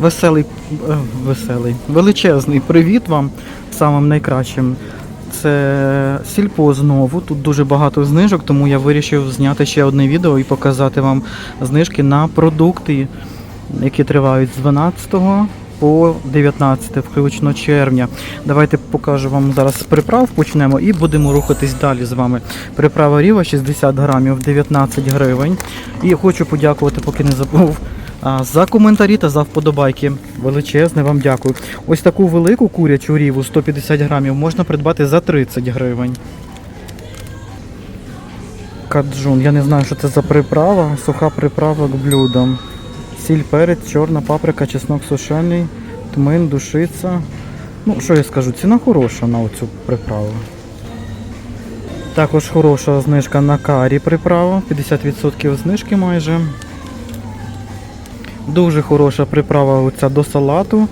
Веселий, е, веселий, величезний привіт вам самим найкращим. Це сільпо знову. Тут дуже багато знижок, тому я вирішив зняти ще одне відео і показати вам знижки на продукти, які тривають з 12 по 19, включно червня. Давайте покажу вам зараз приправ, почнемо і будемо рухатись далі з вами. Приправа ріва 60 грамів, 19 гривень. І хочу подякувати, поки не забув. За коментарі та за вподобайки. Величезне вам дякую. Ось таку велику курячу ріву 150 грамів можна придбати за 30 гривень. Каджун. Я не знаю, що це за приправа. Суха приправа к блюдам. Сіль, перець, чорна паприка, чеснок сушений, тмин, душиця. Ну, що я скажу, ціна хороша на оцю приправу. Також хороша знижка на карі приправа, 50% знижки майже. Дуже хороша приправа оця до салату.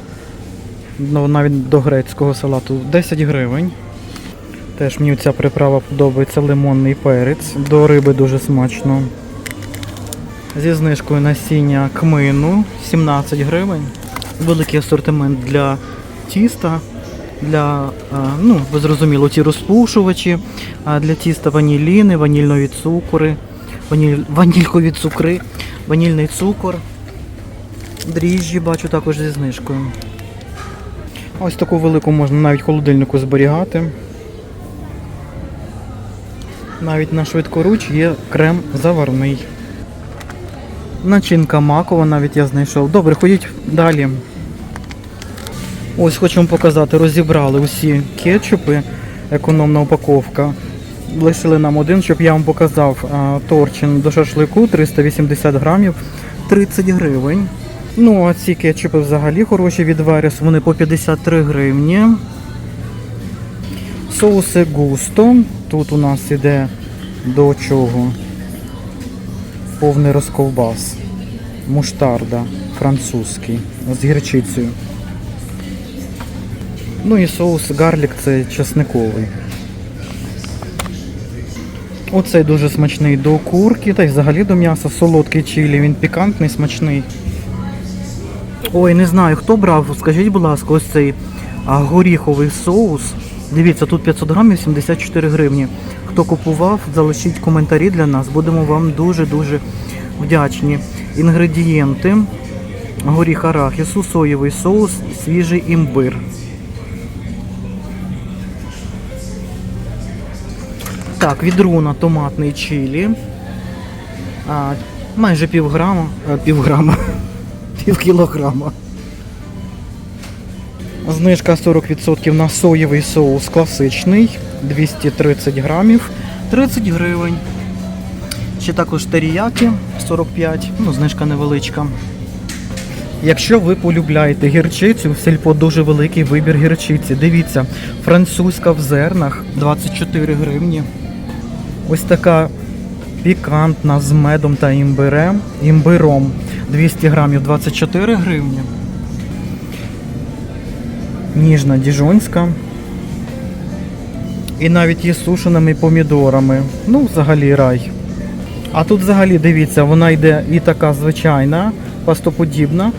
Ну, навіть до грецького салату 10 гривень. Теж мені ця приправа подобається лимонний перець. До риби дуже смачно. Зі знижкою насіння кмину 17 гривень. Великий асортимент для тіста, для, ну, ви зрозуміло, ті розпушувачі, для тіста ваніліни, ванільної цукри, ваніль, ванількові цукри, ванільний цукор. Дріжджі бачу також зі знижкою. Ось таку велику можна навіть холодильнику зберігати. Навіть на швидкоруч є крем заварний. Начинка макова навіть я знайшов. Добре, ходіть далі. Ось хочу вам показати, розібрали усі кетчупи, економна упаковка. Лишили нам один, щоб я вам показав торчин до шашлику 380 грамів, 30 гривень. Ну, а ці кетчупи взагалі хороші від Верес, вони по 53 гривні. Соуси густо. Тут у нас іде до чого? повний розковбас, муштарда французький з гірчицею. Ну і соус гарлік це чесниковий. Оцей дуже смачний до курки, та й взагалі до м'яса, солодкий чилі, він пікантний, смачний. Ой, не знаю, хто брав, скажіть, будь ласка, ось цей горіховий соус. Дивіться, тут 500 грамів 74 гривні. Хто купував, залишіть коментарі для нас. Будемо вам дуже-дуже вдячні. Інгредієнти. Горіх арахісу, соєвий соус, свіжий імбир. Так, відруна томатний чилі. А, майже півграма. А, півграма. Пів кілограма. Знижка 40% на соєвий соус класичний, 230 грамів, 30 гривень. Ще також теріяки 45, ну знижка невеличка. Якщо ви полюбляєте гірчицю, в сільпо дуже великий вибір гірчиці. Дивіться, французька в зернах 24 гривні. Ось така пікантна з медом та імбирем, імбиром 200 грамів 24 гривні. Ніжна діжонська. І навіть є сушеними помідорами. Ну, взагалі рай. А тут взагалі дивіться, вона йде і така звичайна, пастоподібна.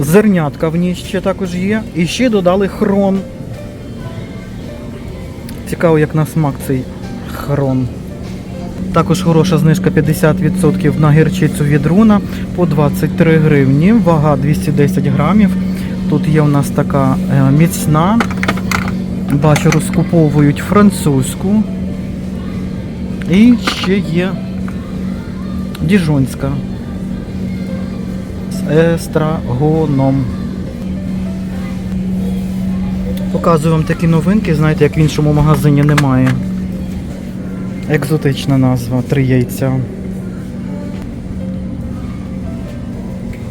Зернятка в ній ще також є. І ще додали хрон. Цікаво, як на смак цей хрон. Також хороша знижка 50% на гірчицю від руна по 23 гривні, вага 210 грамів. Тут є у нас така е, міцна. Бачу, розкуповують французьку. І ще є діжонська з естрагоном. Показую вам такі новинки, знаєте, як в іншому магазині немає. Екзотична назва, три яйця.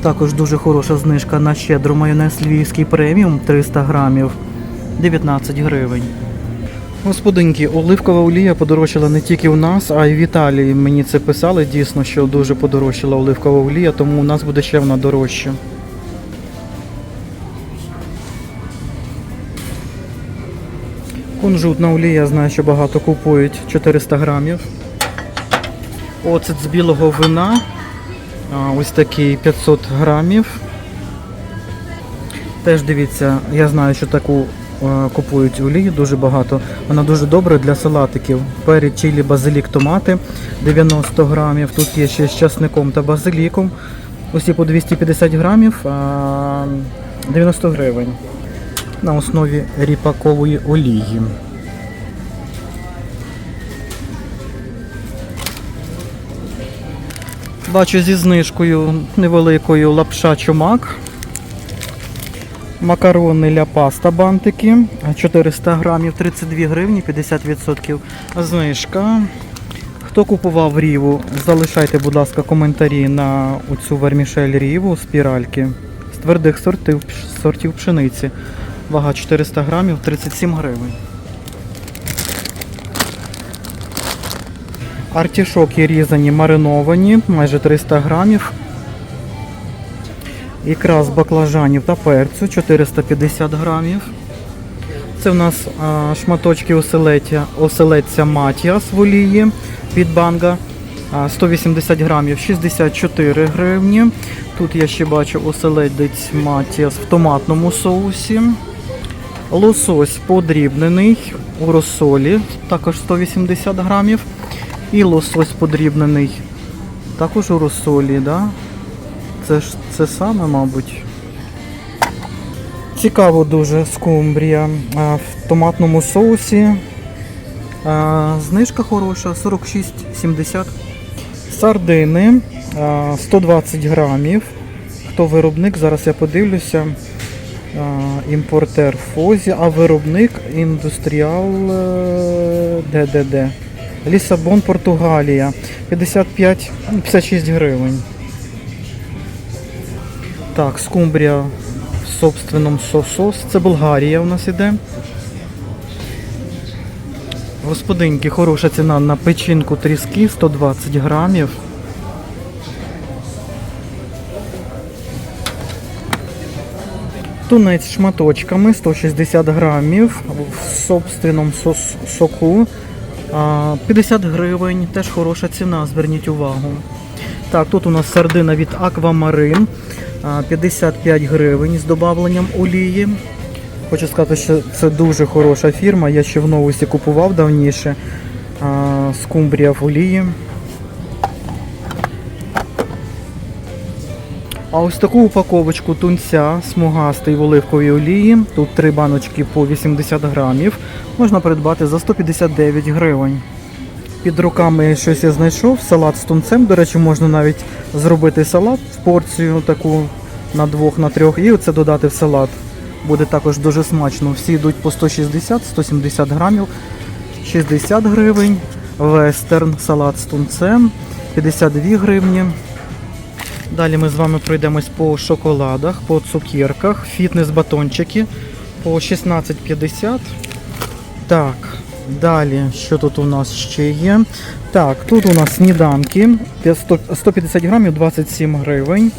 Також дуже хороша знижка на щедро майонез львівський преміум 300 грамів 19 гривень. Господинки, оливкова олія подорожчала не тільки у нас, а й в Італії. Мені це писали дійсно, що дуже подорожчала оливкова олія, тому у нас буде ще вона дорожча. Кунжутна олія, я знаю, що багато купують 400 грамів. Оцет з білого вина. Ось такий 500 грамів. Теж дивіться, я знаю, що таку купують олію дуже багато. Вона дуже добра для салатиків. Перець, чилі, базилік, томати 90 грамів. Тут є ще з часником та базиліком. Усі по 250 грамів, 90 гривень. На основі ріпакової олії. Бачу зі знижкою невеликою лапша чумак. Макарони ля паста бантики 400 грамів, 32 гривні, 50% знижка. Хто купував ріву, залишайте, будь ласка, коментарі на цю вермішель ріву спіральки з твердих сортів, сортів пшениці. Вага 400 грамів, 37 гривень. Артішоки різані, мариновані, майже 300 грамів. Ікра з баклажанів та перцю 450 грамів. Це в нас а, шматочки оселедця, оселедця Матіас в олії від банга. 180 грамів 64 гривні. Тут я ще бачу оселедець Матіас в томатному соусі. Лосось подрібнений у розсолі, також 180 грамів. І лосось подрібнений також у розсолі, да? Це ж це саме, мабуть. Цікаво дуже скумбрія в томатному соусі. Знижка хороша, 46,70. Сардини а, 120 грамів. Хто виробник? Зараз я подивлюся. Імпортер Фозі, а виробник індустріал е, ДДД. Лісабон, Португалія. 55, ну, 56 гривень. Так, скумбрія в собственному сосос. Це Болгарія у нас іде. Господинки, хороша ціна на печінку тріски 120 грамів. Тунець шматочками 160 грамів в собственному соку. 50 гривень, теж хороша ціна, зверніть увагу. Так, тут у нас сардина від Аквамарин. 55 гривень з додавленням олії. Хочу сказати, що це дуже хороша фірма. Я ще в новусі купував давніше. Скумбрія в олії. А ось таку упаковочку тунця смугастий в оливковій олії. Тут три баночки по 80 грамів. Можна придбати за 159 гривень. Під руками щось я знайшов, салат з тунцем. До речі, можна навіть зробити салат в порцію таку на двох, на трьох, і оце додати в салат. Буде також дуже смачно. Всі йдуть по 160-170 грамів, 60 гривень. Вестерн салат з тунцем 52 гривні. Далі ми з вами пройдемось по шоколадах, по цукерках, фітнес-батончики по 16,50. Так, далі, що тут у нас ще є? Так, тут у нас сніданки 150 грамів 27 гривень.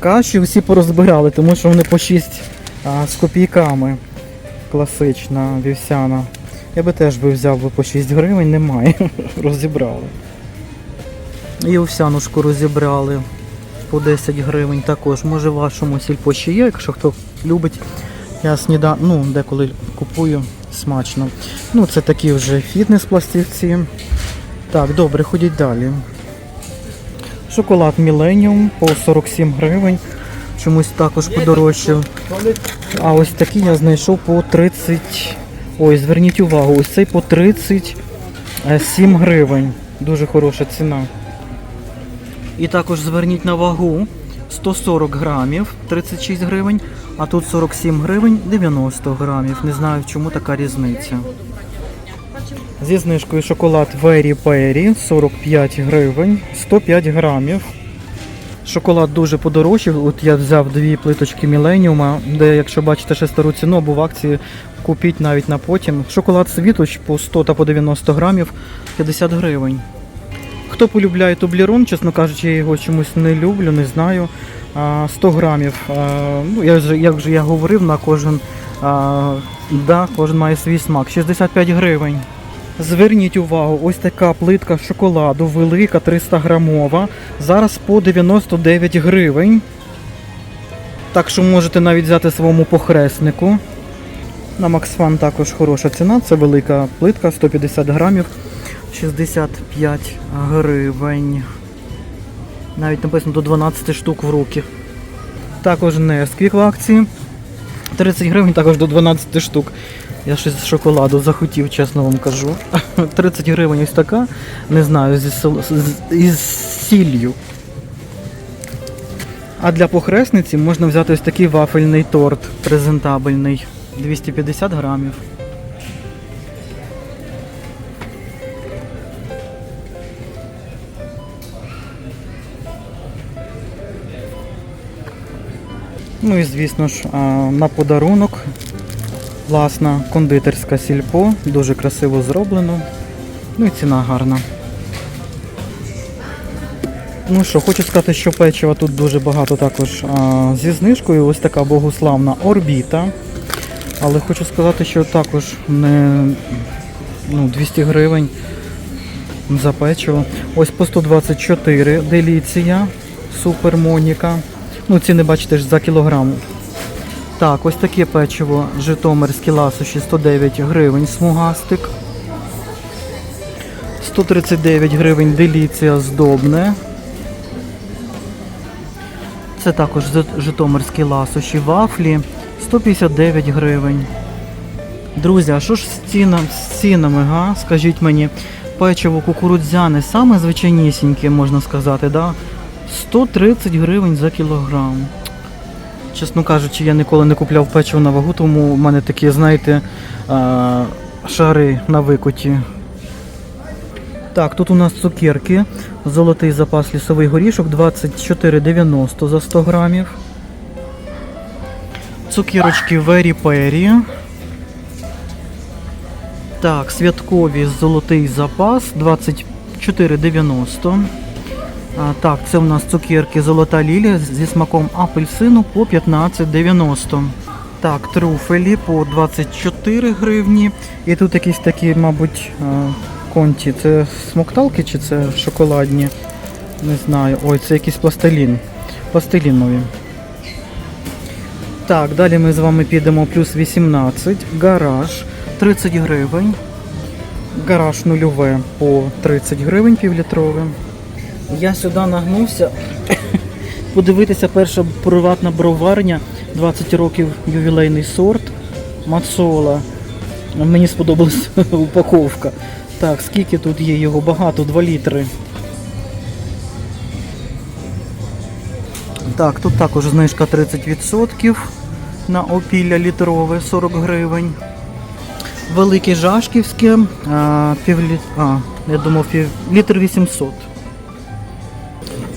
Каші всі порозбирали, тому що вони по 6 а, з копійками. Класична вівсяна. Я би теж би взяв би по 6 гривень, немає. Розібрали. І овсянушку розібрали по 10 гривень також. Може в вашому сільпо ще є, якщо хто любить. Я сніда... ну, деколи купую смачно. Ну, це такі вже фітнес-пластівці. Так, добре, ходіть далі. Шоколад Millennium по 47 гривень. Чомусь також подорожчав. А ось такий я знайшов по 30. Ой, зверніть увагу, ось цей по 37 гривень. Дуже хороша ціна. І також зверніть на вагу 140 грамів 36 гривень, а тут 47 гривень 90 грамів. Не знаю, чому така різниця. Зі знижкою шоколад Very Berry 45 гривень, 105 грамів. Шоколад дуже подорожчав. От я взяв дві плиточки Міленіума, де, якщо бачите ще стару ціну або в акції, купіть навіть на потім. Шоколад Світоч по 100 та по 90 грамів 50 гривень. Хто полюбляє тублерон, чесно кажучи, я його чомусь не люблю, не знаю. 100 грамів. Ну, я вже, як вже я говорив, на кожен, да, кожен має свій смак. 65 гривень. Зверніть увагу, ось така плитка шоколаду, велика 300 грамова. Зараз по 99 гривень. Так що можете навіть взяти своєму похреснику. На Максфан також хороша ціна. Це велика плитка, 150 грамів, 65 гривень. Навіть написано до 12 штук в руки. Також Несквік в акції. 30 гривень також до 12 штук. Я щось з шоколаду захотів, чесно вам кажу. 30 гривень ось така, не знаю, зі з, із сіллю. А для похресниці можна взяти ось такий вафельний торт презентабельний. 250 грамів. Ну і звісно ж, на подарунок власна кондитерська сільпо, дуже красиво зроблено. Ну і ціна гарна. Ну що, хочу сказати, що печива тут дуже багато також а, зі знижкою. Ось така богославна орбіта. Але хочу сказати, що також не ну, 200 гривень за печиво. Ось по 124 деліція, супер Моніка. Ну, ціни бачите ж за кілограм. Так, ось таке печиво Житомирські ласощі 109 гривень смугастик. 139 гривень деліція здобне. Це також Житомирські ласощі вафлі 159 гривень. Друзі, а що ж з, цінам, з цінами, га? Скажіть мені, печиво кукурудзяне, саме звичайнісіньке, можна сказати, да? 130 гривень за кілограм. Чесно кажучи, я ніколи не купляв печиво на вагу, тому в мене такі, знаєте, шари на викуті. Так, тут у нас цукерки. Золотий запас лісовий горішок 24,90 за 100 грамів. Цукерочки Very Perry. Так, святкові золотий запас 24,90. Так, це у нас цукерки Золота лілія зі смаком апельсину по 15,90. Так, труфелі по 24 гривні. І тут якісь такі, мабуть, конті. Це смокталки чи це шоколадні? Не знаю. Ой, це якийсь пластилін. Пластилінові. Так, далі ми з вами підемо плюс 18. Гараж 30 гривень. Гараж нульове по 30 гривень півлітрове. Я сюди нагнувся подивитися перша приватна броварня, 20 років ювілейний сорт Мацола. Мені сподобалась упаковка. Так, скільки тут є його? Багато, 2 літри. Так, тут також знижка 30% на опілля літрове 40 гривень. Велике Жашківське, а, півліт... а, я думав, пів... літр 800.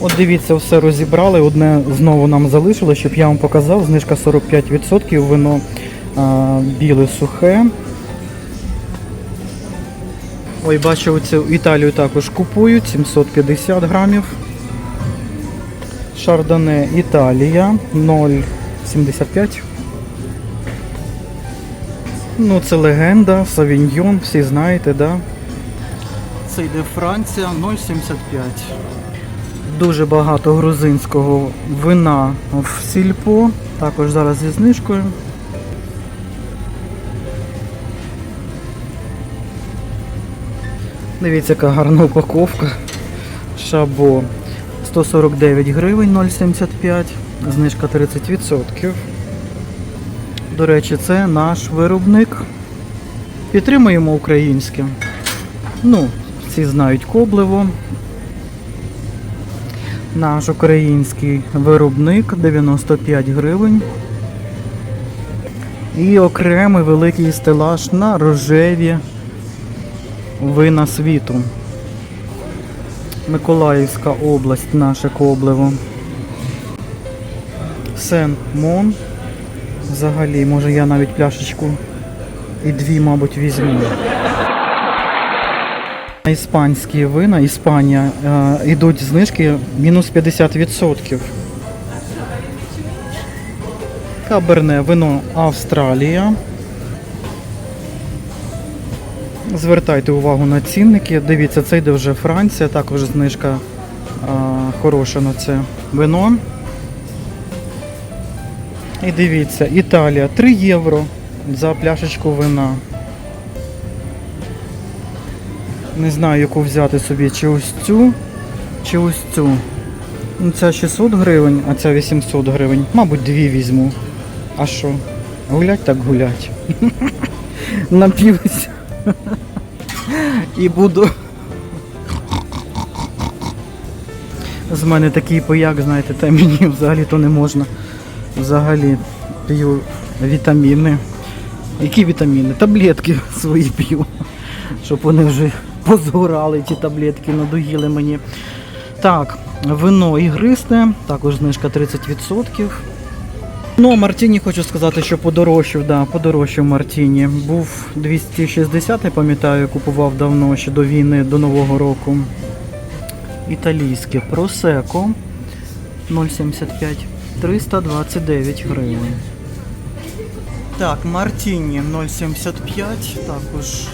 От дивіться, все розібрали. Одне знову нам залишилось, щоб я вам показав. Знижка 45%, вино а, біле сухе. Ой, бачу, цю Італію також купують, 750 грамів. Шардоне Італія 0,75. Ну, це легенда, Савіньйон, всі знаєте, да? Це йде Франція 0,75. Дуже багато грузинського вина в сільпо. Також зараз зі знижкою. Дивіться, яка гарна упаковка. Шабо 149 гривень 0,75, знижка 30%. До речі, це наш виробник. Підтримуємо українське. Ну, всі знають Коблево. Наш український виробник 95 гривень. І окремий великий стелаж на рожеві вина світу. Миколаївська область, наше Коблево. Сен Мон. Взагалі, може я навіть пляшечку і дві, мабуть, візьму. Іспанські вина, Іспанія, е, йдуть знижки мінус 50%. Каберне вино Австралія. Звертайте увагу на цінники. Дивіться, це йде вже Франція, також знижка а, хороша на це вино. І дивіться, Італія 3 євро за пляшечку вина. Не знаю, яку взяти собі, чи ось цю, чи ось цю. Ну, Ця 600 гривень, а ця 800 гривень. Мабуть, дві візьму. А що? Гулять так гулять. Нап'юся. І буду. З мене такий пояк, знаєте, та мені взагалі то не можна. Взагалі п'ю вітаміни. Які вітаміни? Таблетки свої п'ю. Щоб вони вже позгорали, ті таблетки, надоїли мені. Так, вино ігристе, також знижка 30%. Ну, Мартіні хочу сказати, що подорожчав, да, подорожчав Мартіні. Був 260, я пам'ятаю, купував давно ще до війни, до Нового року. Італійське просеко 0,75, 329 гривень. Так, Мартіні 0,75, також е,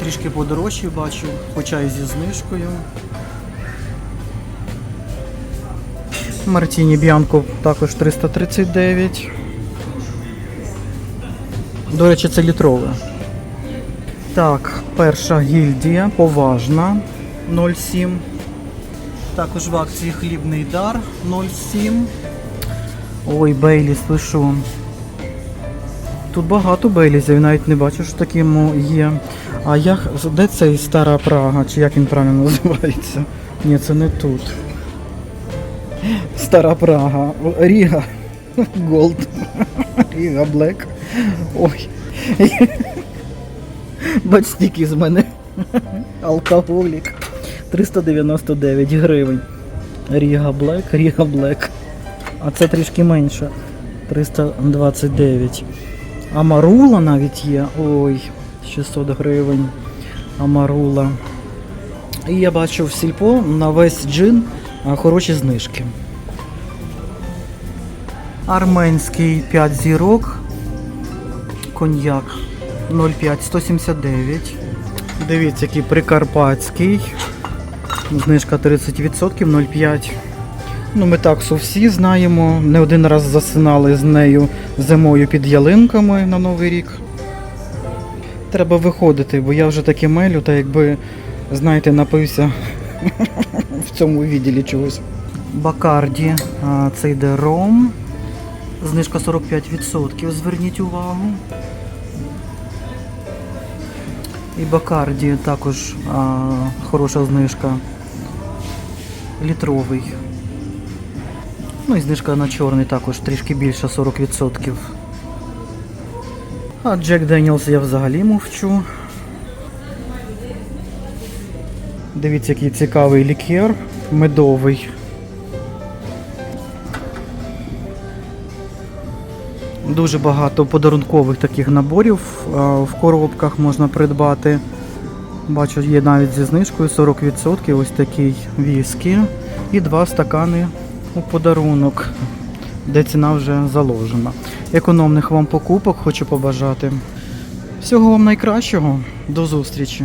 трішки подорожчий бачу, хоча і зі знижкою. Мартіні Б'янко також 339. До речі, це літрове. Так, перша гільдія поважна 0,7. Також в акції хлібний дар 0,7. Ой, Бейліс, ви? Тут багато Бейлізів, навіть не бачу, що такі мо- є. А я, де цей стара Прага, чи як він правильно називається? Ні, це не тут. Стара Прага. Ріга. Голд. Ріга Блек. Ой. Бач, стільки з мене. Алкоголік. 399 гривень. Ріга Блек, Ріга Блек. А це трішки менше. 329. Амарула навіть є. Ой, 600 гривень. Амарула. І я бачу в сільпо на весь джин хороші знижки. Арменський 5 зірок. Коньяк 0,5 179. Дивіться, який прикарпатський. Знижка 30%, 0,5. Ну, ми таксу всі знаємо. Не один раз засинали з нею зимою під ялинками на Новий рік. Треба виходити, бо я вже таки мелю, та якби, знаєте, напився в цьому відділі чогось. Бакарді, це йде ром. Знижка 45%, зверніть увагу. І Бакарді також а, хороша знижка. Літровий. Ну і знижка на чорний також трішки більше 40%. А Джек Деніелс я взагалі мовчу. Дивіться, який цікавий лікер, медовий. Дуже багато подарункових таких наборів в коробках можна придбати. Бачу, є навіть зі знижкою 40%. Ось такий віскі. І два стакани у подарунок, де ціна вже заложена. Економних вам покупок хочу побажати. Всього вам найкращого. До зустрічі!